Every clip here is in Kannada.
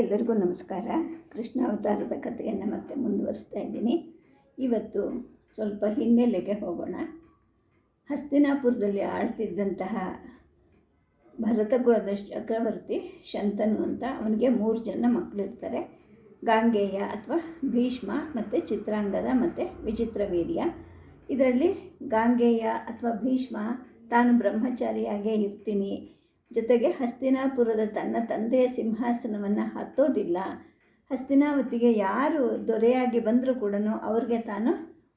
ಎಲ್ಲರಿಗೂ ನಮಸ್ಕಾರ. ಕೃಷ್ಣ ಅವತಾರದ ಕಥೆಯನ್ನು ಮತ್ತೆ ಮುಂದುವರಿಸ್ತಾ ಇದ್ದೀನಿ. ಇವತ್ತು ಸ್ವಲ್ಪ ಹಿನ್ನೆಲೆಗೆ ಹೋಗೋಣ. ಹಸ್ತಿನಾಪುರದಲ್ಲಿ ಆಳ್ತಿದ್ದಂತಹ ಭರತಗುಲದ ಚಕ್ರವರ್ತಿ ಶಂತನು ಅಂತ ಅವನಿಗೆ ಮೂರು ಜನ ಮಕ್ಕಳಿರ್ತಾರೆ ಗಾಂಗೆಯ ಅಥವಾ ಭೀಷ್ಮ ಮತ್ತು ಚಿತ್ರಾಂಗದ ಮತ್ತು ವಿಚಿತ್ರವೀರ್ಯ ಇದರಲ್ಲಿ ಗಾಂಗೆಯ ಅಥವಾ ಭೀಷ್ಮ ತಾನು ಬ್ರಹ್ಮಚಾರಿಯಾಗೇ ಇರ್ತೀನಿ. ಜೊತೆಗೆ ಹಸ್ತಿನಾಪುರದ ತನ್ನ ತಂದೆಯ ಸಿಂಹಾಸನವನ್ನು ಹತ್ತೋದಿಲ್ಲ. ಹಸ್ತಿನಾವತಿಗೆ ಯಾರು ದೊರೆಯಾಗಿ ಬಂದರೂ ಕೂಡ ಅವ್ರಿಗೆ ತಾನು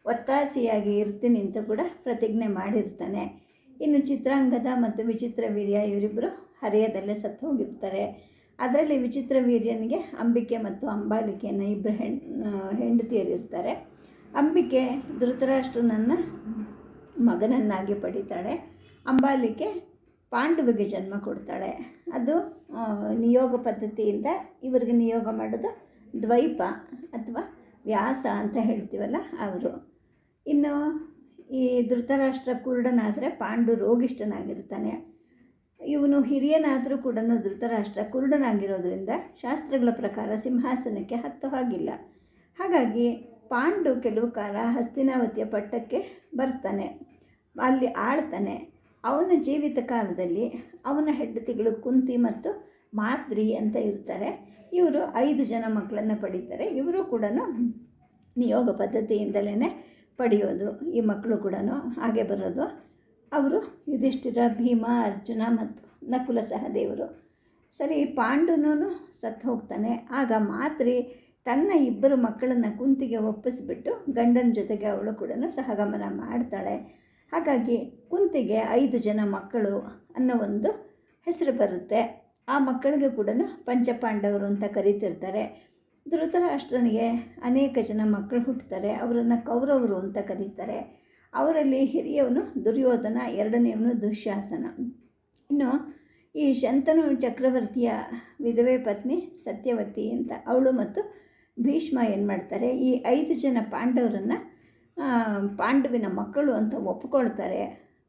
ಒತ್ತಾಸೆಯಾಗಿ ಇರ್ತೀನಿ ಅಂತ ಕೂಡ ಪ್ರತಿಜ್ಞೆ ಮಾಡಿರ್ತಾನೆ. ಇನ್ನು ಚಿತ್ರಾಂಗದ ಮತ್ತು ವಿಚಿತ್ರ ವೀರ್ಯ ಇವರಿಬ್ಬರು ಹರೆಯದಲ್ಲೇ ಸತ್ತು ಹೋಗಿರ್ತಾರೆ. ಅದರಲ್ಲಿ ವಿಚಿತ್ರ ವೀರ್ಯನಿಗೆ ಅಂಬಿಕೆ ಮತ್ತು ಅಂಬಾಲಿಕೆಯನ್ನು ಇಬ್ಬರು ಹೆಣ್ ಹೆಂಡತಿಯರಿರ್ತಾರೆ. ಅಂಬಿಕೆ ಧೃತರಾಷ್ಟ್ರನನ್ನು ಮಗನನ್ನಾಗಿ ಪಡಿತಾಳೆ. ಅಂಬಾಲಿಕೆ ಪಾಂಡವಿಗೆ ಜನ್ಮ ಕೊಡ್ತಾಳೆ. ಅದು ನಿಯೋಗ ಪದ್ಧತಿಯಿಂದ ಇವ್ರಿಗೆ ನಿಯೋಗ ಮಾಡೋದು ದ್ವೈಪ ಅಥವಾ ವ್ಯಾಸ ಅಂತ ಹೇಳ್ತೀವಲ್ಲ ಅವರು. ಇನ್ನು ಈ ಧೃತರಾಷ್ಟ್ರ ಕುರುಡನಾದರೆ ಪಾಂಡು ರೋಗಿಷ್ಠನಾಗಿರ್ತಾನೆ. ಇವನು ಹಿರಿಯನಾದರೂ ಕೂಡ ಧೃತರಾಷ್ಟ್ರ ಕುರುಡನಾಗಿರೋದ್ರಿಂದ ಶಾಸ್ತ್ರಗಳ ಪ್ರಕಾರ ಸಿಂಹಾಸನಕ್ಕೆ ಹತ್ತು ಹಾಗಿಲ್ಲ. ಹಾಗಾಗಿ ಪಾಂಡು ಕೆಲವು ಕಾಲ ಹಸ್ತಿನಾವತಿಯ ಪಟ್ಟಕ್ಕೆ ಬರ್ತಾನೆ. ಅಲ್ಲಿ ಆಳ್ತಾನೆ. ಅವನ ಜೀವಿತ ಕಾಲದಲ್ಲಿ ಅವನ ಹೆಂಡತಿಗಳು ಕುಂತಿ ಮತ್ತು ಮಾದ್ರಿ ಅಂತ ಇರ್ತಾರೆ. ಇವರು ಐದು ಜನ ಮಕ್ಕಳನ್ನು ಪಡೀತಾರೆ. ಇವರು ಕೂಡ ನಿಯೋಗ ಪದ್ಧತಿಯಿಂದಲೇ ಪಡೆಯೋದು. ಈ ಮಕ್ಕಳು ಕೂಡ ಹಾಗೆ ಬರೋದು. ಅವರು ಯುಧಿಷ್ಠಿರ, ಭೀಮ, ಅರ್ಜುನ ಮತ್ತು ನಕುಲ ಸಹದೇವರು ಸರಿ ಪಾಂಡುನೂ ಸತ್ತು ಹೋಗ್ತಾನೆ. ಆಗ ಮಾತ್ರಿ ತನ್ನ ಇಬ್ಬರು ಮಕ್ಕಳನ್ನು ಕುಂತಿಗೆ ಒಪ್ಪಿಸ್ಬಿಟ್ಟು ಗಂಡನ ಜೊತೆಗೆ ಅವಳು ಕೂಡ ಸಹಗಮನ ಮಾಡ್ತಾಳೆ. ಹಾಗಾಗಿ ಕುಂತಿಗೆ ಐದು ಜನ ಮಕ್ಕಳು ಅನ್ನೋ ಒಂದು ಹೆಸರು ಬರುತ್ತೆ. ಆ ಮಕ್ಕಳಿಗೆ ಕೂಡ ಪಂಚಪಾಂಡವರು ಅಂತ ಕರೀತಿರ್ತಾರೆ. ಧೃತರಾಷ್ಟ್ರನಿಗೆ ಅನೇಕ ಜನ ಮಕ್ಕಳು ಹುಟ್ಟುತ್ತಾರೆ. ಅವರನ್ನು ಕೌರವರು ಅಂತ ಕರೀತಾರೆ. ಅವರಲ್ಲಿ ಹಿರಿಯವನು ದುರ್ಯೋಧನ, ಎರಡನೆಯವನು ದುಶ್ಯಾಸನ ಇನ್ನು ಈ ಶಂತನು ಚಕ್ರವರ್ತಿಯ ವಿಧವೆ ಪತ್ನಿ ಸತ್ಯವತಿ ಅಂತ ಅವಳು ಮತ್ತು ಭೀಷ್ಮ ಏನು ಮಾಡ್ತಾರೆ ಈ ಐದು ಜನ ಪಾಂಡವರನ್ನು ಪಾಂಡವಿನ ಮಕ್ಕಳು ಅಂತ ಒಪ್ಕೊಳ್ತಾರೆ.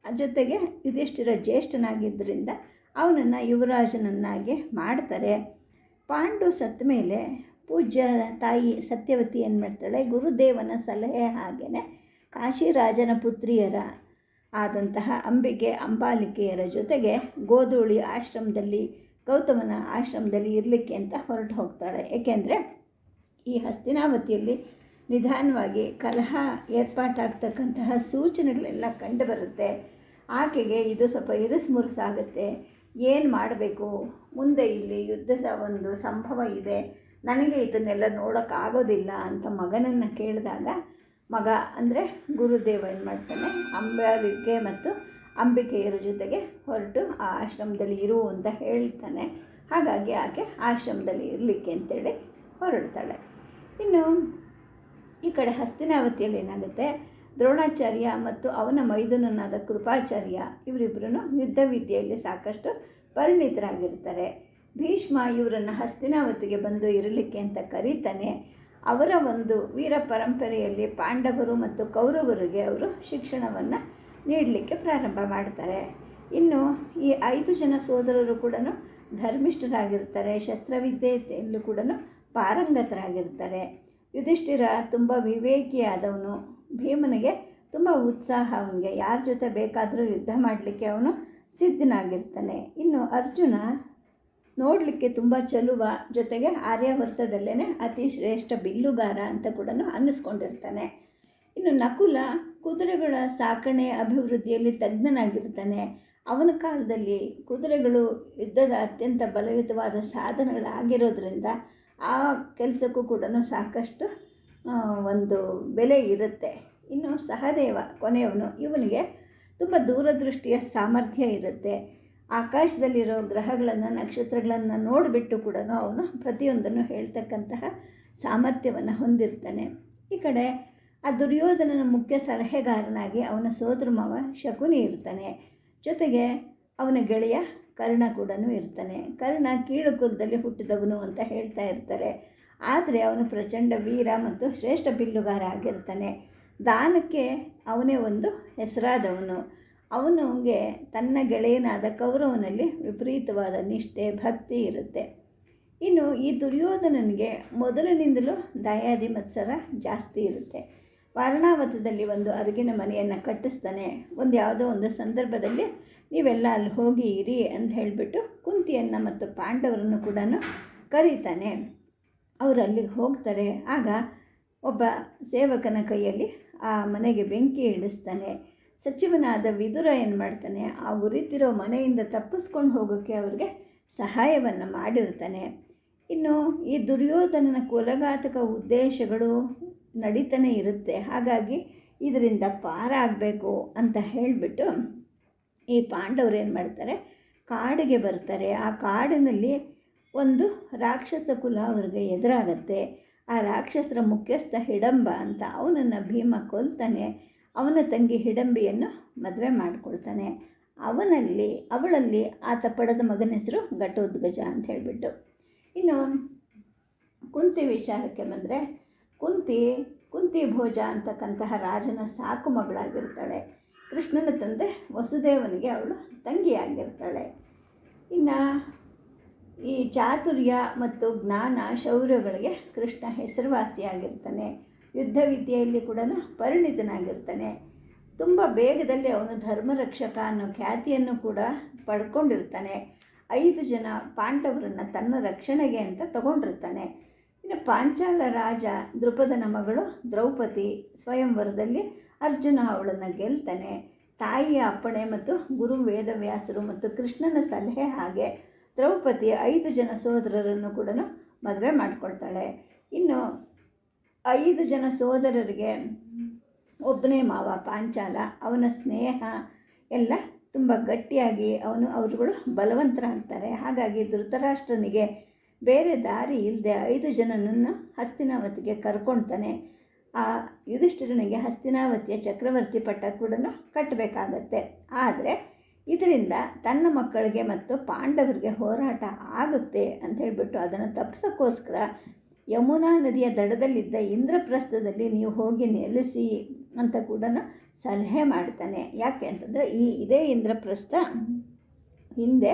ಜೊತೆಗೆ ಯುಧಿಷ್ಠಿರ ಜ್ಯೇಷ್ಠನಾಗಿದ್ದರಿಂದ ಅವನನ್ನು ಯುವರಾಜನನ್ನಾಗಿ ಮಾಡ್ತಾರೆ. ಪಾಂಡು ಸತ್ತ ಮೇಲೆ ಪೂಜ್ಯ ತಾಯಿ ಸತ್ಯವತಿ ಏನು ಮಾಡ್ತಾಳೆ? ಗುರುದೇವನ ಸಲಹೆ ಹಾಗೆಯೇ ಕಾಶಿರಾಜನ ಪುತ್ರಿಯರ ಆದಂತಹ ಅಂಬಿಕೆ ಅಂಬಾಲಿಕೆಯರ ಜೊತೆಗೆ ಗೋಧೂಳಿ ಆಶ್ರಮದಲ್ಲಿ, ಗೌತಮನ ಆಶ್ರಮದಲ್ಲಿ ಇರಲಿಕ್ಕೆ ಅಂತ ಹೊರಟು ಹೋಗ್ತಾಳೆ. ಏಕೆಂದರೆ ಈ ಹಸ್ತಿನಾವತಿಯಲ್ಲಿ ನಿಧಾನವಾಗಿ ಕಲಹ ಏರ್ಪಾಟಾಗ್ತಕ್ಕಂತಹ ಸೂಚನೆಗಳೆಲ್ಲ ಕಂಡುಬರುತ್ತೆ ಆಕೆಗೆ ಇದು ಸ್ವಲ್ಪ ಇರಿಸುಮುರುಸಾಗುತ್ತೆ ಏನು ಮಾಡಬೇಕು? ಮುಂದೆ ಇಲ್ಲಿ ಯುದ್ಧದ ಒಂದು ಸಂಭವ ಇದೆ. ನನಗೆ ಇದನ್ನೆಲ್ಲ ನೋಡೋಕ್ಕಾಗೋದಿಲ್ಲ ಅಂತ ಮಗನನ್ನು ಕೇಳಿದಾಗ, ಮಗ ಅಂದರೆ ಗುರುದೇವ ಏನು ಮಾಡ್ತಾನೆ, ಅಂಬಾಲಿಕೆ ಮತ್ತು ಅಂಬಿಕೆಯರ ಜೊತೆಗೆ ಹೊರಟು ಆ ಆಶ್ರಮದಲ್ಲಿ ಇರು ಅಂತ ಹೇಳ್ತಾನೆ. ಹಾಗಾಗಿ ಆಕೆ ಆಶ್ರಮದಲ್ಲಿ ಇರಲಿಕ್ಕೆ ಅಂತೇಳಿ ಹೊರಡ್ತಾಳೆ. ಇನ್ನು ಈ ಕಡೆ ಹಸ್ತಿನಾವತಿಯಲ್ಲಿ ಏನಾಗುತ್ತೆ? ದ್ರೋಣಾಚಾರ್ಯ ಮತ್ತು ಅವನ ಮೈದುನನಾದ ಕೃಪಾಚಾರ್ಯ ಇವರಿಬ್ಬರೂ ಯುದ್ಧ ವಿದ್ಯೆಯಲ್ಲಿ ಸಾಕಷ್ಟು ಪರಿಣಿತರಾಗಿರ್ತಾರೆ. ಭೀಷ್ಮ ಇವರನ್ನು ಹಸ್ತಿನಾವತಿಗೆ ಬಂದು ಇರಲಿಕ್ಕೆ ಅಂತ ಕರೀತಾನೆ. ಅವರ ಒಂದು ವೀರ ಪರಂಪರೆಯಲ್ಲಿ ಪಾಂಡವರು ಮತ್ತು ಕೌರವರಿಗೆ ಅವರು ಶಿಕ್ಷಣವನ್ನು ನೀಡಲಿಕ್ಕೆ ಪ್ರಾರಂಭ ಮಾಡ್ತಾರೆ. ಇನ್ನು ಈ ಐದು ಜನ ಸೋದರರು ಕೂಡ ಧರ್ಮಿಷ್ಠರಾಗಿರ್ತಾರೆ, ಶಸ್ತ್ರವಿದ್ಯೆಯಲ್ಲೂ ಕೂಡ ಪಾರಂಗತರಾಗಿರ್ತಾರೆ. ಯುಧಿಷ್ಠಿರ ತುಂಬ ವಿವೇಕಿಯಾದವನು. ಭೀಮನಿಗೆ ತುಂಬ ಉತ್ಸಾಹ ಅವನಿಗೆ. ಯಾರ ಜೊತೆ ಬೇಕಾದರೂ ಯುದ್ಧ ಮಾಡಲಿಕ್ಕೆ ಅವನು ಸಿದ್ಧನಾಗಿರ್ತಾನೆ. ಇನ್ನು ಅರ್ಜುನ ನೋಡಲಿಕ್ಕೆ ತುಂಬ ಚಲುವ ಜೊತೆಗೆ ಆರ್ಯಾವರ್ತದಲ್ಲೇ ಅತಿ ಶ್ರೇಷ್ಠ ಬಿಲ್ಲುಗಾರ ಅಂತ ಕೂಡ ಅನ್ನಿಸ್ಕೊಂಡಿರ್ತಾನೆ. ಇನ್ನು ನಕುಲ ಕುದುರೆಗಳ ಸಾಕಣೆ ಅಭಿವೃದ್ಧಿಯಲ್ಲಿ ತಜ್ಞನಾಗಿರ್ತಾನೆ. ಅವನ ಕಾಲದಲ್ಲಿ ಕುದುರೆಗಳು ಯುದ್ಧದ ಅತ್ಯಂತ ಬಲಯುತವಾದ ಸಾಧನಗಳಾಗಿರೋದ್ರಿಂದ ಆ ಕೆಲಸಕ್ಕೂ ಕೂಡ ಸಾಕಷ್ಟು ಒಂದು ಬೆಲೆ ಇರುತ್ತೆ. ಇನ್ನು ಸಹದೇವ ಕೊನೆಯವನು, ಇವನಿಗೆ ತುಂಬ ದೂರದೃಷ್ಟಿಯ ಸಾಮರ್ಥ್ಯ ಇರುತ್ತೆ. ಆಕಾಶದಲ್ಲಿರೋ ಗ್ರಹಗಳನ್ನು, ನಕ್ಷತ್ರಗಳನ್ನು ನೋಡಿಬಿಟ್ಟು ಕೂಡ ಅವನು ಪ್ರತಿಯೊಂದನ್ನು ಹೇಳ್ತಕ್ಕಂತಹ ಸಾಮರ್ಥ್ಯವನ್ನು ಹೊಂದಿರ್ತಾನೆ. ಈ ಕಡೆ ಆ ದುರ್ಯೋಧನನ ಮುಖ್ಯ ಸಲಹೆಗಾರನಾಗಿ ಅವನ ಸೋದರ ಮಾವ ಶಕುನಿ ಇರ್ತಾನೆ. ಜೊತೆಗೆ ಅವನ ಗೆಳೆಯ ಕರ್ಣ ಕೂಡ ಇರ್ತಾನೆ. ಕರ್ಣ ಕೀಳು ಕುಲದಲ್ಲಿ ಹುಟ್ಟಿದವನು ಅಂತ ಹೇಳ್ತಾ ಇರ್ತಾರೆ. ಆದರೆ ಅವನು ಪ್ರಚಂಡ ವೀರ ಮತ್ತು ಶ್ರೇಷ್ಠ ಬಿಲ್ಲುಗಾರ ಆಗಿರ್ತಾನೆ. ದಾನಕ್ಕೆ ಅವನೇ ಒಂದು ಹೆಸರಾದವನು. ಅವನಿಗೆ ತನ್ನ ಗೆಳೆಯನಾದ ಕೌರವನಲ್ಲಿ ವಿಪರೀತವಾದ ನಿಷ್ಠೆ, ಭಕ್ತಿ ಇರುತ್ತೆ. ಇನ್ನು ಈ ದುರ್ಯೋಧನನಿಗೆ ಮೊದಲಿನಿಂದಲೂ ದಯಾದಿ ಮತ್ಸರ ಜಾಸ್ತಿ ಇರುತ್ತೆ. ವಾರಣಾವತದಲ್ಲಿ ಒಂದು ಅರಗಿನ ಮನೆಯನ್ನು ಕಟ್ಟಿಸ್ತಾನೆ. ಒಂದು ಯಾವುದೋ ಒಂದು ಸಂದರ್ಭದಲ್ಲಿ ನೀವೆಲ್ಲ ಅಲ್ಲಿ ಹೋಗಿ ಇರಿ ಅಂತ ಹೇಳಿಬಿಟ್ಟು ಕುಂತಿಯನ್ನು ಮತ್ತು ಪಾಂಡವರನ್ನು ಕೂಡ ಕರೀತಾನೆ. ಅವರು ಅಲ್ಲಿಗೆ ಹೋಗ್ತಾರೆ. ಆಗ ಒಬ್ಬ ಸೇವಕನ ಕೈಯಲ್ಲಿ ಆ ಮನೆಗೆ ಬೆಂಕಿ ಇಡಿಸ್ತಾನೆ ಸಚಿವನಾದ ವಿದುರ ಏನು ಮಾಡ್ತಾನೆ? ಆ ಉರಿತಿರೋ ಮನೆಯಿಂದ ತಪ್ಪಿಸ್ಕೊಂಡು ಹೋಗೋಕ್ಕೆ ಅವ್ರಿಗೆ ಸಹಾಯವನ್ನು ಮಾಡಿರ್ತಾನೆ. ಇನ್ನು ಈ ದುರ್ಯೋಧನನ ಕೊಲಘಾತಕ ಉದ್ದೇಶಗಳು ನಡೀತಾನೆ ಇರುತ್ತೆ. ಹಾಗಾಗಿ ಇದರಿಂದ ಪಾರಾಗಬೇಕು ಅಂತ ಹೇಳಿಬಿಟ್ಟು ಈ ಪಾಂಡವರು ಏನು ಮಾಡ್ತಾರೆ? ಕಾಡಿಗೆ ಬರ್ತಾರೆ. ಆ ಕಾಡಿನಲ್ಲಿ ಒಂದು ರಾಕ್ಷಸ ಕುಲ ಅವ್ರಿಗೆ ಎದುರಾಗತ್ತೆ. ಆ ರಾಕ್ಷಸರ ಮುಖ್ಯಸ್ಥ ಹಿಡಂಬ ಅಂತ ಅವನನ್ನು ಭೀಮ ಕೊಲ್ತಾನೆ. ಅವನ ತಂಗಿ ಹಿಡಂಬಿಯನ್ನು ಮದುವೆ ಮಾಡಿಕೊಳ್ತಾನೆ. ಅವನಲ್ಲಿ, ಅವಳಲ್ಲಿ ಆತ ಪಡೆದ ಮಗನ ಹೆಸರು ಘಟೋದ್ಗಜ ಅಂತ ಹೇಳಿಬಿಟ್ಟು. ಇನ್ನು ಕುಂತಿ ವಿಚಾರಕ್ಕೆ ಬಂದರೆ ಕುಂತಿ ಕುಂತಿ ಭೋಜ ಅಂತಕ್ಕಂತಹ ರಾಜನ ಸಾಕು ಮಗಳಾಗಿರ್ತಾಳೆ. ಕೃಷ್ಣನ ತಂದೆ ವಸುದೇವನಿಗೆ ಅವಳು ತಂಗಿಯಾಗಿರ್ತಾಳೆ. ಇನ್ನು ಈ ಚಾತುರ್ಯ ಮತ್ತು ಜ್ಞಾನ ಶೌರ್ಯಗಳಿಗೆ ಕೃಷ್ಣ ಹೆಸರುವಾಸಿಯಾಗಿರ್ತಾನೆ. ಯುದ್ಧ ವಿದ್ಯೆಯಲ್ಲಿ ಕೂಡ ಪರಿಣಿತನಾಗಿರ್ತಾನೆ. ತುಂಬ ಬೇಗದಲ್ಲಿ ಅವನು ಧರ್ಮರಕ್ಷಕ ಅನ್ನೋ ಖ್ಯಾತಿಯನ್ನು ಕೂಡ ಪಡ್ಕೊಂಡಿರ್ತಾನೆ. ಐದು ಜನ ಪಾಂಡವರನ್ನು ತನ್ನ ರಕ್ಷಣೆಗೆ ಅಂತ ತಗೊಂಡಿರ್ತಾನೆ. ಇನ್ನು ಪಾಂಚಾಲ ರಾಜ ದೃಪದನ ಮಗಳು ದ್ರೌಪದಿ ಸ್ವಯಂವರದಲ್ಲಿ ಅರ್ಜುನ ಅವಳನ್ನು ಗೆಲ್ತಾನೆ. ತಾಯಿಯ ಅಪ್ಪಣೆ ಮತ್ತು ಗುರು ವೇದವ್ಯಾಸರು ಮತ್ತು ಕೃಷ್ಣನ ಸಲಹೆ ಹಾಗೆ ದ್ರೌಪದಿ ಐದು ಜನ ಸೋದರರನ್ನು ಕೂಡ ಮದುವೆ ಮಾಡಿಕೊಳ್ತಾಳೆ. ಇನ್ನು ಐದು ಜನ ಸೋದರರಿಗೆ ಒಬ್ಬನೇ ಮಾವ ಪಾಂಚಾಲ. ಅವನ ಸ್ನೇಹ ಎಲ್ಲ ತುಂಬ ಗಟ್ಟಿಯಾಗಿ ಅವನು, ಅವರುಗಳು ಬಲವಂತರಾಗ್ತಾರೆ. ಹಾಗಾಗಿ ಧೃತರಾಷ್ಟ್ರನಿಗೆ ಬೇರೆ ದಾರಿ ಇಲ್ಲದೆ ಐದು ಜನನನ್ನು ಹಸ್ತಿನಾವತಿಗೆ ಕರ್ಕೊಳ್ತಾನೆ ಆ ಯುಧಿಷ್ಠಿರನಿಗೆ ಹಸ್ತಿನಾವತಿಯ ಚಕ್ರವರ್ತಿ ಪಟ್ಟ ಕೂಡ ಕಟ್ಟಬೇಕಾಗತ್ತೆ. ಆದರೆ ಇದರಿಂದ ತನ್ನ ಮಕ್ಕಳಿಗೆ ಮತ್ತು ಪಾಂಡವರಿಗೆ ಹೋರಾಟ ಆಗುತ್ತೆ ಅಂತ ಹೇಳಿಬಿಟ್ಟು ಅದನ್ನು ತಪ್ಪಿಸೋಕ್ಕೋಸ್ಕರ ಯಮುನಾ ನದಿಯ ದಡದಲ್ಲಿದ್ದ ಇಂದ್ರಪ್ರಸ್ಥದಲ್ಲಿ ನೀವು ಹೋಗಿ ನೆಲೆಸಿ ಅಂತ ಕೂಡ ಸಲಹೆ ಮಾಡ್ತಾನೆ. ಯಾಕೆ ಅಂತಂದರೆ ಈ ಇದೇ ಇಂದ್ರಪ್ರಸ್ಥ ಹಿಂದೆ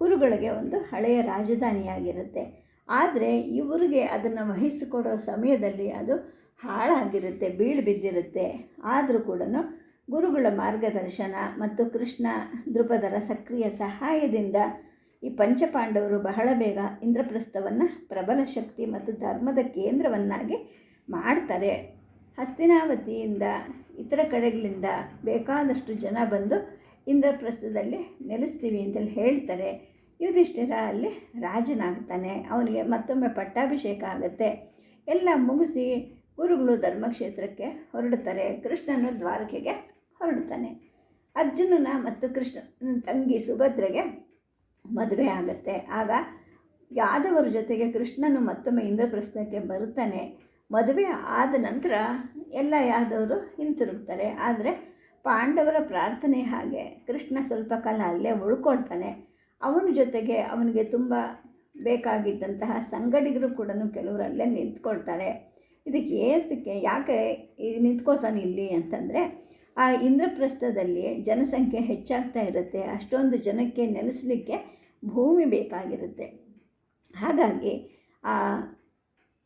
ಕುರುಗಳಿಗೆ ಒಂದು ಹಳೆಯ ರಾಜಧಾನಿಯಾಗಿರುತ್ತೆ. ಆದರೆ ಇವರಿಗೆ ಅದನ್ನು ವಹಿಸಿಕೊಡೋ ಸಮಯದಲ್ಲಿ ಅದು ಹಾಳಾಗಿರುತ್ತೆ ಬೀಳು ಬಿದ್ದಿರುತ್ತೆ ಆದರೂ ಕೂಡ ಗುರುಗಳ ಮಾರ್ಗದರ್ಶನ ಮತ್ತು ಕೃಷ್ಣ ದೃಪದರ ಸಕ್ರಿಯ ಸಹಾಯದಿಂದ ಈ ಪಂಚಪಾಂಡವರು ಬಹಳ ಬೇಗ ಇಂದ್ರಪ್ರಸ್ಥವನ್ನು, ಪ್ರಬಲ ಶಕ್ತಿ ಮತ್ತು ಧರ್ಮದ ಕೇಂದ್ರವನ್ನಾಗಿ ಮಾಡ್ತಾರೆ. ಹಸ್ತಿನಾವತಿಯಿಂದ ಇತರ ಕಡೆಗಳಿಂದ ಬೇಕಾದಷ್ಟು ಜನ ಬಂದು ಇಂದ್ರಪ್ರಸ್ಥದಲ್ಲಿ ನೆಲೆಸ್ತೀವಿ ಅಂತೇಳಿ ಹೇಳ್ತಾರೆ. ಯುಧಿಷ್ಠಿರ ಅಲ್ಲಿ ರಾಜನಾಗ್ತಾನೆ. ಅವನಿಗೆ ಮತ್ತೊಮ್ಮೆ ಪಟ್ಟಾಭಿಷೇಕ ಆಗುತ್ತೆ. ಎಲ್ಲ ಮುಗಿಸಿ ಗುರುಗಳು ಧರ್ಮಕ್ಷೇತ್ರಕ್ಕೆ ಹೊರಡ್ತಾರೆ ಕೃಷ್ಣನ ದ್ವಾರಕೆಗೆ ಹೊರಡ್ತಾನೆ ಅರ್ಜುನನ ಮತ್ತು ಕೃಷ್ಣನ ತಂಗಿ ಸುಭದ್ರೆಗೆ ಮದುವೆ ಆಗುತ್ತೆ. ಆಗ ಯಾದವರ ಜೊತೆಗೆ ಕೃಷ್ಣನು ಮತ್ತೊಮ್ಮೆ ಇಂದ್ರಪ್ರಸ್ಥಕ್ಕೆ ಬರುತ್ತಾನೆ. ಮದುವೆ ಆದ ನಂತರ ಎಲ್ಲ ಯಾದವರು ಹಿಂತಿರುಗ್ತಾರೆ. ಆದರೆ ಪಾಂಡವರ ಪ್ರಾರ್ಥನೆ ಹಾಗೆ ಕೃಷ್ಣ ಸ್ವಲ್ಪ ಕಾಲ ಅಲ್ಲೇ ಉಳ್ಕೊಳ್ತಾನೆ. ಅವನ ಜೊತೆಗೆ ಅವನಿಗೆ ತುಂಬ ಬೇಕಾಗಿದ್ದಂತಹ ಸಂಗಡಿಗರು ಕೂಡ ಕೆಲವರು ಅಲ್ಲೇ ನಿಂತ್ಕೊಳ್ತಾರೆ. ಇದಕ್ಕೆ ಏತಕ್ಕೆ ಯಾಕೆ ನಿಂತ್ಕೋತಾನೆ ಇಲ್ಲಿ ಅಂತಂದರೆ, ಆ ಇಂದ್ರಪ್ರಸ್ಥದಲ್ಲಿ ಜನಸಂಖ್ಯೆ ಹೆಚ್ಚಾಗ್ತಾ ಇರುತ್ತೆ, ಅಷ್ಟೊಂದು ಜನಕ್ಕೆ ನೆಲೆಸಲಿಕ್ಕೆ ಭೂಮಿ ಬೇಕಾಗಿರುತ್ತೆ. ಹಾಗಾಗಿ ಆ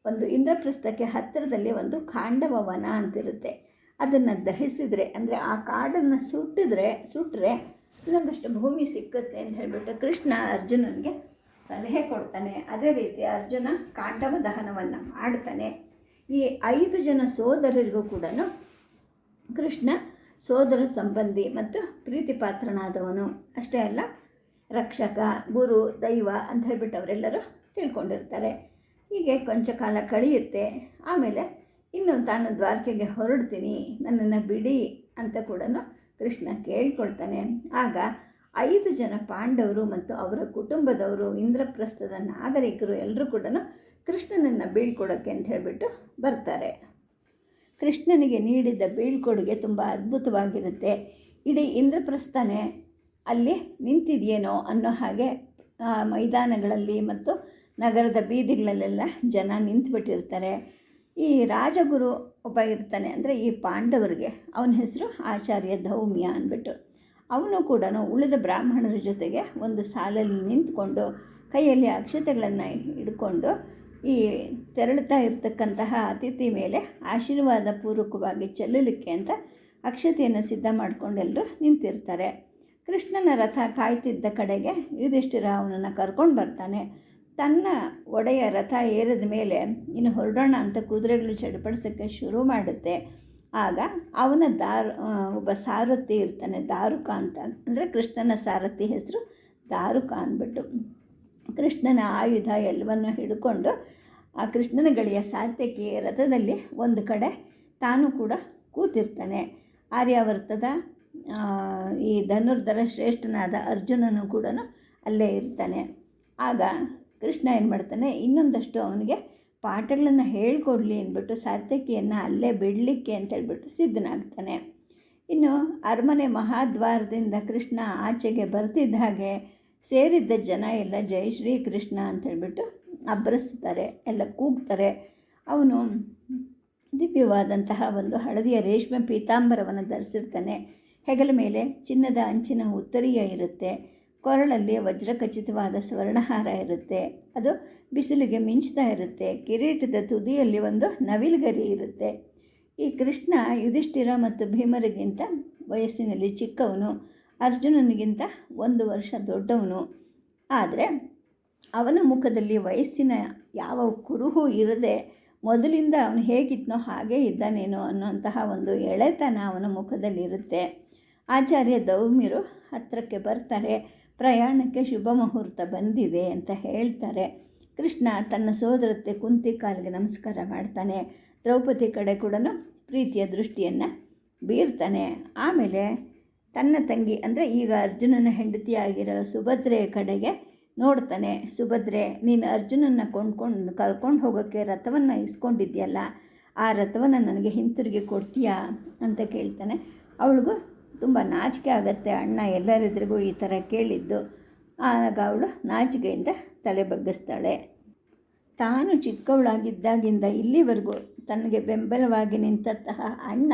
ಒಂದು ಇಂದ್ರಪ್ರಸ್ಥಕ್ಕೆ ಹತ್ತಿರದಲ್ಲಿ ಒಂದು ಖಾಂಡವ ವನ ಅಂತಿರುತ್ತೆ. ಅದನ್ನು ದಹಿಸಿದರೆ, ಅಂದರೆ ಆ ಕಾಡನ್ನು ಸುಟ್ಟಿದ್ರೆ ಸುಟ್ಟರೆ ಇನ್ನೊಂದಷ್ಟು ಭೂಮಿ ಸಿಕ್ಕುತ್ತೆ ಅಂತ ಹೇಳಿಬಿಟ್ಟು ಕೃಷ್ಣ ಅರ್ಜುನನಿಗೆ ಸಲಹೆ ಕೊಡ್ತಾನೆ. ಅದೇ ರೀತಿ ಅರ್ಜುನ ಕಾಂಡವ ದಹನವನ್ನು ಮಾಡ್ತಾನೆ. ಈ ಐದು ಜನ ಸೋದರರಿಗೂ ಕೂಡ ಕೃಷ್ಣ ಸೋದರ ಸಂಬಂಧಿ ಮತ್ತು ಪ್ರೀತಿ ಪಾತ್ರನಾದವನು. ಅಷ್ಟೇ ಅಲ್ಲ, ರಕ್ಷಕ, ಗುರು, ದೈವ ಅಂತ ಹೇಳ್ಬಿಟ್ಟು ಅವರೆಲ್ಲರೂ ತಿಳ್ಕೊಂಡಿರ್ತಾರೆ. ಹೀಗೆ ಕೊಂಚ ಕಾಲ ಕಳೆಯುತ್ತೆ. ಆಮೇಲೆ ಇನ್ನು ತಾನು ದ್ವಾರಕೆಗೆ ಹೊರಡ್ತೀನಿ, ನನ್ನನ್ನು ಬಿಡಿ ಅಂತ ಕೂಡ ಕೃಷ್ಣ ಕೇಳ್ಕೊಳ್ತಾನೆ. ಆಗ ಐದು ಜನ ಪಾಂಡವರು ಮತ್ತು ಅವರ ಕುಟುಂಬದವರು, ಇಂದ್ರಪ್ರಸ್ಥದ ನಾಗರಿಕರು ಎಲ್ಲರೂ ಕೂಡ ಕೃಷ್ಣನನ್ನು ಬೀಳ್ಕೊಡೋಕ್ಕೆ ಅಂತ ಹೇಳಿಬಿಟ್ಟು ಬರ್ತಾರೆ. ಕೃಷ್ಣನಿಗೆ ನೀಡಿದ್ದ ಬೀಳ್ಕೊಡುಗೆ ತುಂಬ ಅದ್ಭುತವಾಗಿರುತ್ತೆ. ಇಡೀ ಇಂದ್ರಪ್ರಸ್ಥನೇ ಅಲ್ಲಿ ನಿಂತಿದೆಯೇನೋ ಅನ್ನೋ ಹಾಗೆ ಮೈದಾನಗಳಲ್ಲಿ ಮತ್ತು ನಗರದ ಬೀದಿಗಳಲ್ಲೆಲ್ಲ ಜನ ನಿಂತುಬಿಟ್ಟಿರ್ತಾರೆ. ಈ ರಾಜಗುರು ಒಬ್ಬ ಇರ್ತಾನೆ ಅಂದರೆ ಈ ಪಾಂಡವರಿಗೆ. ಅವನ ಹೆಸರು ಆಚಾರ್ಯ ಧೌಮ್ಯ ಅಂದ್ಬಿಟ್ಟು. ಅವನು ಕೂಡ ಉಳಿದ ಬ್ರಾಹ್ಮಣರ ಜೊತೆಗೆ ಒಂದು ಸಾಲಲ್ಲಿ ನಿಂತ್ಕೊಂಡು ಕೈಯಲ್ಲಿ ಅಕ್ಷತೆಗಳನ್ನು ಹಿಡ್ಕೊಂಡು ಈ ತೆರಳುತ್ತಾ ಇರತಕ್ಕಂತಹ ಅತಿಥಿ ಮೇಲೆ ಆಶೀರ್ವಾದ ಪೂರ್ವಕವಾಗಿ ಚೆಲ್ಲಲಿಕ್ಕೆ ಅಂತ ಅಕ್ಷತೆಯನ್ನು ಸಿದ್ಧ ಮಾಡಿಕೊಂಡೆಲ್ಲರೂ ನಿಂತಿರ್ತಾರೆ. ಕೃಷ್ಣನ ರಥ ಕಾಯ್ತಿದ್ದ ಕಡೆಗೆ ಯುಧಿಷ್ಠಿರ ಅವನನ್ನು ಕರ್ಕೊಂಡು ಬರ್ತಾನೆ. ತನ್ನ ಒಡೆಯ ರಥ ಏರಿದ ಮೇಲೆ ಇನ್ನು ಹೊರಡೋಣ ಅಂತ ಕುದುರೆಗಳು ಚಡಪಡಿಸೋಕ್ಕೆ ಶುರು ಮಾಡುತ್ತೆ. ಆಗ ಅವನ ದಾರು ಒಬ್ಬ ಸಾರಥಿ ಇರ್ತಾನೆ, ದಾರುಕ ಅಂತ. ಅಂದರೆ ಕೃಷ್ಣನ ಸಾರಥಿ ಹೆಸರು ದಾರುಕ ಅಂದ್ಬಿಟ್ಟು. ಕೃಷ್ಣನ ಆಯುಧ ಎಲ್ಲವನ್ನು ಹಿಡ್ಕೊಂಡು ಆ ಕೃಷ್ಣನ ಗಳಿಯ ಸಾತ್ಯಕಿ ರಥದಲ್ಲಿ ಒಂದು ಕಡೆ ತಾನು ಕೂಡ ಕೂತಿರ್ತಾನೆ. ಆರ್ಯಾವರ್ತದ ಈ ಧನುರ್ಧರ ಶ್ರೇಷ್ಠನಾದ ಅರ್ಜುನನು ಕೂಡ ಅಲ್ಲೇ ಇರ್ತಾನೆ. ಆಗ ಕೃಷ್ಣ ಏನು ಮಾಡ್ತಾನೆ, ಇನ್ನೊಂದಷ್ಟು ಅವನಿಗೆ ಪಾಠಗಳನ್ನು ಹೇಳ್ಕೊಡ್ಲಿ ಅಂದ್ಬಿಟ್ಟು ಸಾತ್ಯಕಿಯನ್ನು ಅಲ್ಲೇ ಬಿಡಲಿಕ್ಕೆ ಅಂತ ಹೇಳ್ಬಿಟ್ಟು ಸಿದ್ಧನಾಗ್ತಾನೆ. ಇನ್ನು ಅರಮನೆ ಮಹಾದ್ವಾರದಿಂದ ಕೃಷ್ಣ ಆಚೆಗೆ ಬರ್ತಿದ್ದ ಹಾಗೆ ಸೇರಿದ್ದ ಜನ ಎಲ್ಲ ಜೈ ಶ್ರೀ ಕೃಷ್ಣ ಅಂತ ಹೇಳ್ಬಿಟ್ಟು ಅಬ್ಬರಿಸ್ತಾರೆ, ಎಲ್ಲ ಕೂಗ್ತಾರೆ. ಅವನು ದಿವ್ಯವಾದಂತಹ ಒಂದು ಹಳದಿಯ ರೇಷ್ಮೆ ಪೀತಾಂಬರವನ್ನು ಧರಿಸಿರ್ತಾನೆ. ಹೆಗಲ ಮೇಲೆ ಚಿನ್ನದ ಅಂಚಿನ ಉತ್ತರಿಯ ಇರುತ್ತೆ. ಕೊರಳಲ್ಲಿ ವಜ್ರಖಚಿತವಾದ ಸ್ವರ್ಣಹಾರ ಇರುತ್ತೆ. ಅದು ಬಿಸಿಲಿಗೆ ಮಿಂಚ್ತಾ ಇರುತ್ತೆ. ಕಿರೀಟದ ತುದಿಯಲ್ಲಿ ಒಂದು ನವಿಲುಗರಿ ಇರುತ್ತೆ. ಈ ಕೃಷ್ಣ ಯುಧಿಷ್ಠಿರ ಮತ್ತು ಭೀಮರಿಗಿಂತ ವಯಸ್ಸಿನಲ್ಲಿ ಚಿಕ್ಕವನು. ಅರ್ಜುನನಿಗಿಂತ ಒಂದು ವರ್ಷ ದೊಡ್ಡವನು. ಆದರೆ ಅವನ ಮುಖದಲ್ಲಿ ವಯಸ್ಸಿನ ಯಾವ ಕುರುಹು ಇರದೆ ಮೊದಲಿಂದ ಅವನು ಹೇಗಿದ್ನೋ ಹಾಗೇ ಇದ್ದಾನೇನೋ ಅನ್ನೋಂತಹ ಒಂದು ಎಳೆತನ ಅವನ ಮುಖದಲ್ಲಿರುತ್ತೆ. ಆಚಾರ್ಯ ದೌಮ್ಯರು ಹತ್ತಿರಕ್ಕೆ ಬರ್ತಾರೆ. ಪ್ರಯಾಣಕ್ಕೆ ಶುಭ ಮುಹೂರ್ತ ಬಂದಿದೆ ಅಂತ ಹೇಳ್ತಾರೆ. ಕೃಷ್ಣ ತನ್ನ ಸೋದರತ್ತೆ ಕುಂತಿ ಕಾಲಿಗೆ ನಮಸ್ಕಾರ ಮಾಡ್ತಾನೆ. ದ್ರೌಪದಿ ಕಡೆ ಕೂಡ ಪ್ರೀತಿಯ ದೃಷ್ಟಿಯನ್ನು ಬೀರ್ತಾನೆ. ಆಮೇಲೆ ತನ್ನ ತಂಗಿ ಅಂದರೆ ಈಗ ಅರ್ಜುನನ ಹೆಂಡತಿಯಾಗಿರೋ ಸುಭದ್ರೆಯ ಕಡೆಗೆ ನೋಡ್ತಾನೆ. ಸುಭದ್ರೆ, ನೀನು ಅರ್ಜುನನ್ನ ಕೊಂಡ್ಕೊಂಡು ಕರ್ಕೊಂಡು ಹೋಗೋಕ್ಕೆ ರಥವನ್ನು ಇಸ್ಕೊಂಡಿದ್ಯಲ್ಲ, ಆ ರಥವನ್ನು ನನಗೆ ಹಿಂತಿರುಗಿ ಕೊಡ್ತೀಯಾ ಅಂತ ಕೇಳ್ತಾನೆ. ಅವಳಿಗೂ ತುಂಬ ನಾಚಿಕೆ ಆಗುತ್ತೆ ಅಣ್ಣ ಎಲ್ಲರಿದ್ರಿಗೂ ಈ ಥರ ಕೇಳಿದ್ದು. ಆಗ ಅವಳು ನಾಚಿಕೆಯಿಂದ ತಲೆ ಬಗ್ಗಿಸ್ತಾಳೆ. ತಾನು ಚಿಕ್ಕವಳಾಗಿದ್ದಾಗಿಂದ ಇಲ್ಲಿವರೆಗೂ ತನಗೆ ಬೆಂಬಲವಾಗಿ ನಿಂತಹ ಅಣ್ಣ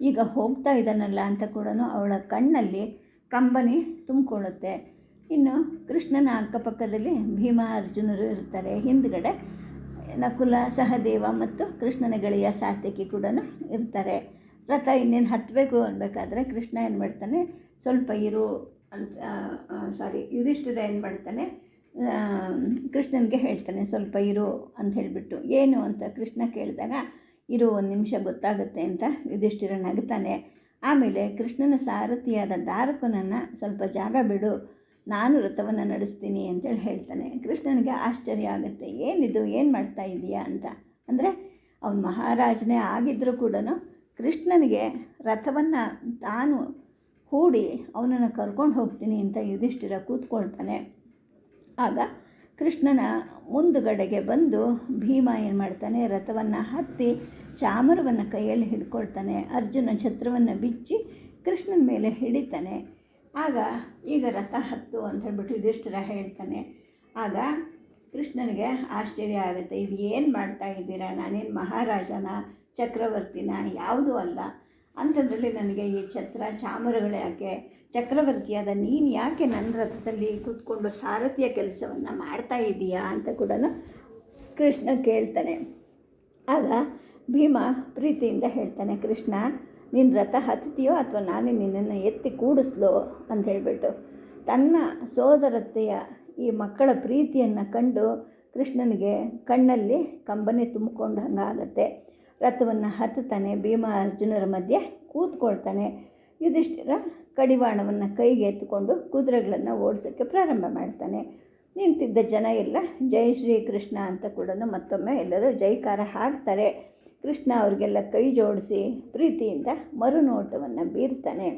ಈಗ ಹೋಗ್ತಾ ಇದ್ದಾನಲ್ಲ ಅಂತ ಕೂಡ ಅವಳ ಕಣ್ಣಲ್ಲಿ ಕಂಬನಿ ತುಂಬಿಕೊಳ್ಳುತ್ತೆ. ಇನ್ನು ಕೃಷ್ಣನ ಅಕ್ಕಪಕ್ಕದಲ್ಲಿ ಭೀಮ, ಅರ್ಜುನರು ಇರ್ತಾರೆ. ಹಿಂದ್ಗಡೆ ನಕುಲ, ಸಹದೇವ ಮತ್ತು ಕೃಷ್ಣನ ಗೆಳೆಯ ಸಾತ್ಯಕಿ ಕೂಡ ಇರ್ತಾರೆ. ರಥ ಇನ್ನೇನು ಹತ್ತಬೇಕು ಅನ್ಬೇಕಾದ್ರೆ ಕೃಷ್ಣ ಏನು ಮಾಡ್ತಾನೆ, ಸ್ವಲ್ಪ ಇರು ಅಂತ ಸಾರಿ ಯುಧಿಷ್ಠಿರ ಏನು ಮಾಡ್ತಾನೆ ಕೃಷ್ಣನಿಗೆ ಹೇಳ್ತಾನೆ, ಸ್ವಲ್ಪ ಇರು ಅಂತ ಹೇಳಿಬಿಟ್ಟು. ಏನು ಅಂತ ಕೃಷ್ಣ ಕೇಳಿದಾಗ, ಇರು ಒಂದು ನಿಮಿಷ ಗೊತ್ತಾಗುತ್ತೆ ಅಂತ ಯುಧಿಷ್ಠಿರ ನಗ್ತಾನೆ ಆಮೇಲೆ ಕೃಷ್ಣನ ಸಾರಥಿಯಾದ ದಾರಕನನ್ನು ಸ್ವಲ್ಪ ಜಾಗ ಬಿಡು, ನಾನು ರಥವನ್ನು ನಡೆಸ್ತೀನಿ ಅಂತೇಳಿ ಹೇಳ್ತಾನೆ. ಕೃಷ್ಣನಿಗೆ ಆಶ್ಚರ್ಯ ಆಗುತ್ತೆ, ಏನಿದು, ಏನು ಮಾಡ್ತಾ ಇದೆಯಾ ಅಂತ. ಅಂದರೆ ಅವನು ಮಹಾರಾಜನೇ ಆಗಿದ್ದರೂ ಕೂಡ ಕೃಷ್ಣನಿಗೆ ರಥವನ್ನು ತಾನು ಹೂಡಿ ಅವನನ್ನು ಕರ್ಕೊಂಡು ಹೋಗ್ತೀನಿ ಅಂತ ಯುಧಿಷ್ಠಿರ ಕೂತ್ಕೊಳ್ತಾನೆ. ಆಗ ಕೃಷ್ಣನ ಮುಂದುಗಡೆಗೆ ಬಂದು ಭೀಮ ಏನು ಮಾಡ್ತಾನೆ, ರಥವನ್ನು ಹತ್ತಿ ಚಾಮರವನ್ನು ಕೈಯಲ್ಲಿ ಹಿಡ್ಕೊಳ್ತಾನೆ, ಅರ್ಜುನ ಛತ್ರವನ್ನು ಬಿಚ್ಚಿ ಕೃಷ್ಣನ ಮೇಲೆ ಹಿಡಿತಾನೆ. ಆಗ ಈಗ ರಥ ಹತ್ತು ಅಂತ ಹೇಳ್ಬಿಟ್ಟು ಯುಧಿಷ್ಠಿರ ಹೇಳ್ತಾನೆ. ಆಗ ಕೃಷ್ಣನಿಗೆ ಆಶ್ಚರ್ಯ ಆಗುತ್ತೆ, ಇದು ಏನು ಮಾಡ್ತಾ ಇದ್ದೀರಾ, ನಾನೇನು ಮಹಾರಾಜನ? ಚಕ್ರವರ್ತಿನ ಯಾವುದೂ ಅಲ್ಲ ಅಂಥದ್ರಲ್ಲಿ ನನಗೆ ಈ ಛತ್ರ, ಚಾಮರಗಳು ಯಾಕೆ? ಚಕ್ರವರ್ತಿಯಾದ ನೀನು ಯಾಕೆ ನನ್ನ ರಥದಲ್ಲಿ ಕೂತ್ಕೊಂಡು ಸಾರಥಿಯ ಕೆಲಸವನ್ನು ಮಾಡ್ತಾ ಇದ್ದೀಯಾ ಅಂತ ಕೂಡ ಕೃಷ್ಣ ಕೇಳ್ತಾನೆ. ಆಗ ಭೀಮ ಪ್ರೀತಿಯಿಂದ ಹೇಳ್ತಾನೆ, ಕೃಷ್ಣ ನಿನ್ನ ರಥ ಹತ್ತಿಯೋ ಅಥವಾ ನಾನೇ ನಿನ್ನನ್ನು ಎತ್ತಿ ಕೂಡಿಸ್ಲೋ? ಅಂತ ಹೇಳಿಬಿಟ್ಟು. ತನ್ನ ಸೋದರತೆಯ ಈ ಮಕ್ಕಳ ಪ್ರೀತಿಯನ್ನು ಕಂಡು ಕೃಷ್ಣನಿಗೆ ಕಣ್ಣಲ್ಲಿ ಕಂಬನೆ ತುಂಬಿಕೊಂಡು ಹಂಗಾಗತ್ತೆ ರಥವನ್ನು ಹತ್ತುತ್ತಾನೆ, ಭೀಮ ಅರ್ಜುನರ ಮಧ್ಯೆ ಕೂತ್ಕೊಳ್ತಾನೆ. ಯುಧಿಷ್ಠಿರ ಕಡಿವಾಣವನ್ನು ಕೈಗೆ ಎತ್ತುಕೊಂಡು ಕುದುರೆಗಳನ್ನು ಓಡಿಸೋಕ್ಕೆ ಪ್ರಾರಂಭ ಮಾಡ್ತಾನೆ. ನಿಂತಿದ್ದ ಜನ ಎಲ್ಲ, ಜೈ ಶ್ರೀ ಕೃಷ್ಣ ಅಂತ ಕೂಡ ಮತ್ತೊಮ್ಮೆ ಎಲ್ಲರೂ ಜೈಕಾರ ಹಾಕ್ತಾರೆ. ಕೃಷ್ಣ ಅವ್ರಿಗೆಲ್ಲ ಕೈ ಜೋಡಿಸಿ ಪ್ರೀತಿಯಿಂದ ಮರುನೋಟವನ್ನು ಬೀರ್ತಾನೆ.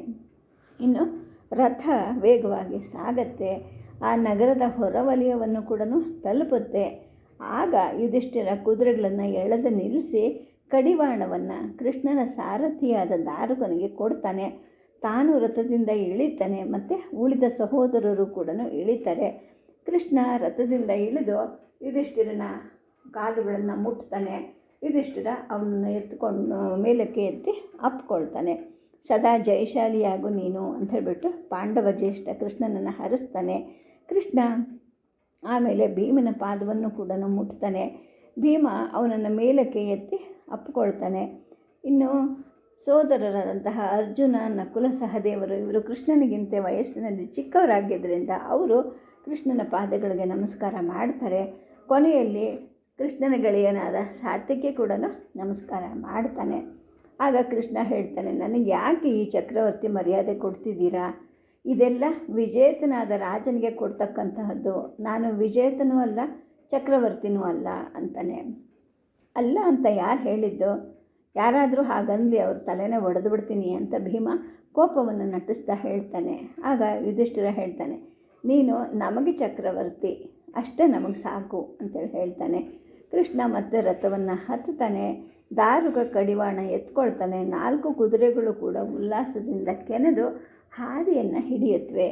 ಇನ್ನು ರಥ ವೇಗವಾಗಿ ಸಾಗತ್ತೆ. ಆ ನಗರದ ಹೊರವಲಯವನ್ನು ಕೂಡ ತಲುಪುತ್ತೆ. ಆಗ ಯುಧಿಷ್ಠಿರ ಕುದುರೆಗಳನ್ನು ಎಳೆದು ನಿಲ್ಲಿಸಿ ಕಡಿವಾಣವನ್ನು ಕೃಷ್ಣನ ಸಾರಥಿಯಾದ ದಾರುಕನಿಗೆ ಕೊಡ್ತಾನೆ. ತಾನು ರಥದಿಂದ ಇಳಿತಾನೆ, ಮತ್ತು ಉಳಿದ ಸಹೋದರರು ಕೂಡ ಇಳಿತಾರೆ. ಕೃಷ್ಣ ರಥದಿಂದ ಇಳಿದು ಯುಧಿಷ್ಠಿರನ ಕಾಲುಗಳನ್ನು ಮುಟ್ತಾನೆ. ಯುಧಿಷ್ಠಿರ ಅವನನ್ನು ಎತ್ಕೊಂಡು, ಮೇಲಕ್ಕೆ ಎತ್ತಿ ಅಪ್ಕೊಳ್ತಾನೆ. ಸದಾ ಜಯಶಾಲಿಯಾಗು ನೀನು ಅಂತ ಹೇಳಿಬಿಟ್ಟು ಪಾಂಡವ ಜ್ಯೇಷ್ಠ ಕೃಷ್ಣನನ್ನು ಹರಿಸ್ತಾನೆ. ಕೃಷ್ಣ ಆಮೇಲೆ ಭೀಮನ ಪಾದವನ್ನು ಕೂಡ ಮುಟ್ತಾನೆ. ಭೀಮ ಅವನನ್ನು ಮೇಲಕ್ಕೆ ಎತ್ತಿ ಅಪ್ಪಿಕೊಳ್ತಾನೆ. ಇನ್ನು ಸೋದರರಾದಂತಹ ಅರ್ಜುನ, ನಕುಲ ಸಹದೇವರು ಇವರು ಕೃಷ್ಣನಿಗಿಂತ ವಯಸ್ಸಿನಲ್ಲಿ ಚಿಕ್ಕವರಾಗಿದ್ದರಿಂದ ಅವರು ಕೃಷ್ಣನ ಪಾದಗಳಿಗೆ ನಮಸ್ಕಾರ ಮಾಡ್ತಾರೆ. ಕೊನೆಯಲ್ಲಿ ಕೃಷ್ಣನ ಗೆಳೆಯನಾದ ಸಾತ್ಯಕ್ಕೆ ಕೂಡ ನಮಸ್ಕಾರ ಮಾಡ್ತಾನೆ. ಆಗ ಕೃಷ್ಣ ಹೇಳ್ತಾನೆ, ನನಗೆ ಯಾಕೆ ಈ ಚಕ್ರವರ್ತಿ ಮರ್ಯಾದೆ ಕೊಡ್ತಿದ್ದೀರಾ? ಇದೆಲ್ಲ ವಿಜೇತನಾದ ರಾಜನಿಗೆ ಕೊಡ್ತಕ್ಕಂತಹದ್ದು. ನಾನು ವಿಜೇತನೂ ಅಲ್ಲ ಚಕ್ರವರ್ತಿನೂ ಅಲ್ಲ ಅಂತಾನೆ. ಅಲ್ಲ ಅಂತ ಯಾರು ಹೇಳಿದ್ದು? ಯಾರಾದರೂ ಹಾಗನ್ಲಿ ಅವ್ರ ತಲೆನೇ ಒಡೆದು ಬಿಡ್ತೀನಿ ಅಂತ ಭೀಮ ಕೋಪವನ್ನು ನಟಿಸ್ತಾ ಹೇಳ್ತಾನೆ. ಆಗ ಯುಧಿಷ್ಠಿರ ಹೇಳ್ತಾನೆ, ನೀನು ನಮಗೆ ಚಕ್ರವರ್ತಿ, ಅಷ್ಟೇ ನಮಗೆ ಸಾಕು ಅಂತೇಳಿ ಹೇಳ್ತಾನೆ. ಕೃಷ್ಣ ಮತ್ತೆ ರಥವನ್ನು ಹತ್ತುತ್ತಾನೆ. ದಾರುಗ ಕಡಿವಾಣ ಎತ್ಕೊಳ್ತಾನೆ. ನಾಲ್ಕು ಕುದುರೆಗಳು ಕೂಡ ಉಲ್ಲಾಸದಿಂದ ಕೆನೆದು ಹಾದಿಯನ್ನು ಹಿಡಿಯುತ್ತವೆ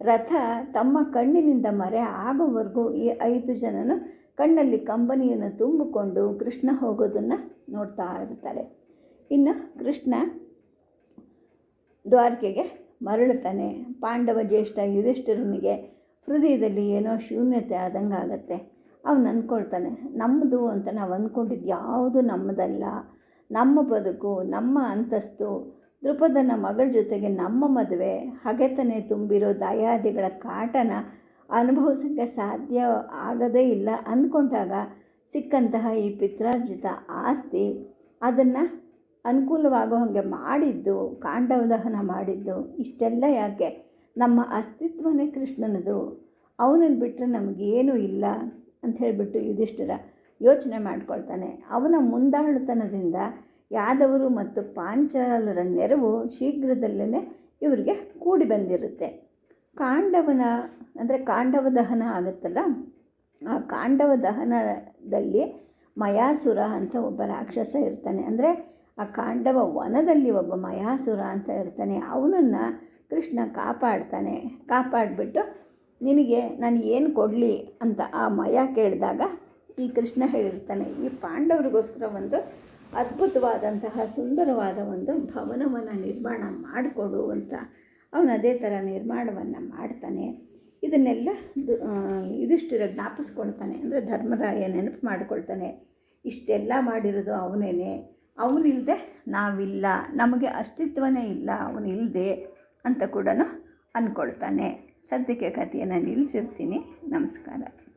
ರಥ ತಮ್ಮ ಕಣ್ಣಿನಿಂದ ಮರೆ ಆಗೋವರೆಗೂ ಈ ಐದು ಜನನು ಕಣ್ಣಲ್ಲಿ ಕಂಬನಿಯನ್ನು ತುಂಬಿಕೊಂಡು ಕೃಷ್ಣ ಹೋಗೋದನ್ನು ನೋಡ್ತಾ ಇರ್ತಾರೆ. ಇನ್ನು ಕೃಷ್ಣ ದ್ವಾರಕೆಗೆ ಮರಳುತ್ತಾನೆ. ಪಾಂಡವ ಜ್ಯೇಷ್ಠ ಯುಧಿಷ್ಠಿರನಿಗೆ ಹೃದಯದಲ್ಲಿ ಏನೋ ಶೂನ್ಯತೆ ಆದಂಗೆ ಆಗುತ್ತೆ. ಅವನು ಅಂದ್ಕೊಳ್ತಾನೆ, ನಮ್ಮದು ಅಂತ ನಾವು ಅಂದ್ಕೊಂಡಿದ್ದು ಯಾವುದು ನಮ್ಮದಲ್ಲ. ನಮ್ಮ ಬದುಕು, ನಮ್ಮ ಅಂತಸ್ತು ದೃಪದನ ಮಗಳ ಜೊತೆಗೆ ನಮ್ಮ ಮದುವೆ, ಹಗೆತನೆ ತುಂಬಿರೋ ದಯಾದಿಗಳ ಕಾಟನ ಅನುಭವಿಸೋಕ್ಕೆ ಸಾಧ್ಯ ಆಗದೇ ಇಲ್ಲ ಅಂದ್ಕೊಂಡಾಗ ಸಿಕ್ಕಂತಹ ಈ ಪಿತ್ರಾರ್ಜಿತ ಆಸ್ತಿ ಅದನ್ನು ಅನುಕೂಲವಾಗೋ ಹಾಗೆ ಮಾಡಿದ್ದು ಕಾಂಡವ ದಹನ ಮಾಡಿದ್ದು, ಇಷ್ಟೆಲ್ಲ ಯಾಕೆ? ನಮ್ಮ ಅಸ್ತಿತ್ವನೇ ಕೃಷ್ಣನದು. ಅವನನ್ನು ಬಿಟ್ಟರೆ ನಮಗೇನೂ ಇಲ್ಲ ಅಂತ ಹೇಳಿಬಿಟ್ಟು ಯುಧಿಷ್ಠಿರ ಯೋಚನೆ ಮಾಡ್ಕೊಳ್ತಾನೆ. ಅವನ ಮುಂದಾಳುತನದಿಂದ ಯಾದವರು ಮತ್ತು ಪಾಂಚಾಲರ ನೆರವು ಶೀಘ್ರದಲ್ಲೇ ಇವರಿಗೆ ಕೂಡಿ ಬಂದಿರುತ್ತೆ. ಕಾಂಡವನ, ಅಂದರೆ ಕಾಂಡವ ದಹನ ಆಗುತ್ತಲ್ಲ? ಆ ಕಾಂಡವ ದಹನದಲ್ಲಿ ಮಯಾಸುರ ಅಂತ ಒಬ್ಬ ರಾಕ್ಷಸ ಇರ್ತಾನೆ. ಅಂದರೆ ಆ ಕಾಂಡವ ವನದಲ್ಲಿ ಒಬ್ಬ ಮಯಾಸುರ ಅಂತ ಇರ್ತಾನೆ. ಅವನನ್ನು ಕೃಷ್ಣ ಕಾಪಾಡ್ತಾನೆ. ಕಾಪಾಡಿಬಿಟ್ಟು, ನಿನಗೆ ನಾನು ಏನು ಕೊಡಲಿ ಅಂತ ಆ ಮಯ ಕೇಳಿದಾಗ ಈ ಕೃಷ್ಣ ಹೇಳಿರ್ತಾನೆ, ಈ ಪಾಂಡವರಿಗೋಸ್ಕರ ಒಂದು ಅದ್ಭುತವಾದಂತಹ ಸುಂದರವಾದ ಒಂದು ಭವನವನ್ನು ನಿರ್ಮಾಣ ಮಾಡಿಕೊಡು ಅಂತ ಅವನು ಅದೇ ಥರ ನಿರ್ಮಾಣವನ್ನು ಮಾಡ್ತಾನೆ. ಇದನ್ನೆಲ್ಲ ಇದಿಷ್ಟಿರ ಜ್ಞಾಪಿಸ್ಕೊಳ್ತಾನೆ. ಅಂದರೆ ಧರ್ಮರಾಯ ನೆನಪು ಮಾಡಿಕೊಳ್ತಾನೆ. ಇಷ್ಟೆಲ್ಲ ಮಾಡಿರೋದು ಅವನೇನೆ. ಅವನಿಲ್ಲದೆ ನಾವಿಲ್ಲ. ನಮಗೆ ಅಸ್ತಿತ್ವನೇ ಇಲ್ಲ. ಅವನಿಲ್ಲದೆ ಅಂತ ಕೂಡ ಅಂದ್ಕೊಳ್ತಾನೆ ಸದ್ಯಕ್ಕೆ ಕಥೆಯನ್ನು ನಿಲ್ಲಿಸಿರ್ತೀನಿ ನಮಸ್ಕಾರ.